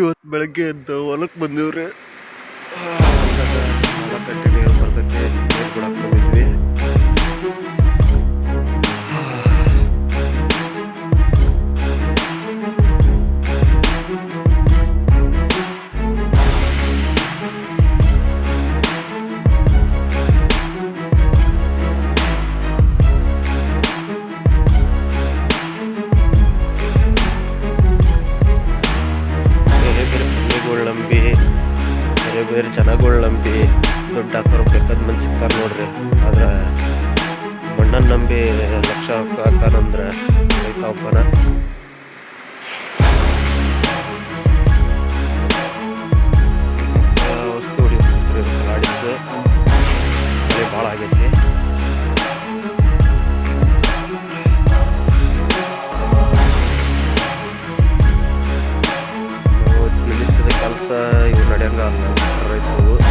ಇವತ್ತು ಬೆಳಗ್ಗೆ ಎದ್ದು ಹೊಲಕ್ಕೆ ಬಂದಿವ್ರಿ. ನಂಬಿ, ಬೇರೆ ಬೇರೆ ಜನಗಳು ನಂಬಿ, ದುಡ್ಡು ಹಾಕೋರು ಬೇಕಾದ ಮಂದಿ ಸಿಗ್ತಾರೆ ನೋಡ್ರಿ. ಆದ್ರೆ ಮಣ್ಣನ್ನು ನಂಬಿ ಲಕ್ಷ ಹಾಕಾನಂದ್ರೆ ರೈತ ಒಬ್ಬನ. ಕೆಲಸ ಇವು ನಡೆಯಂಗ ರೈತರು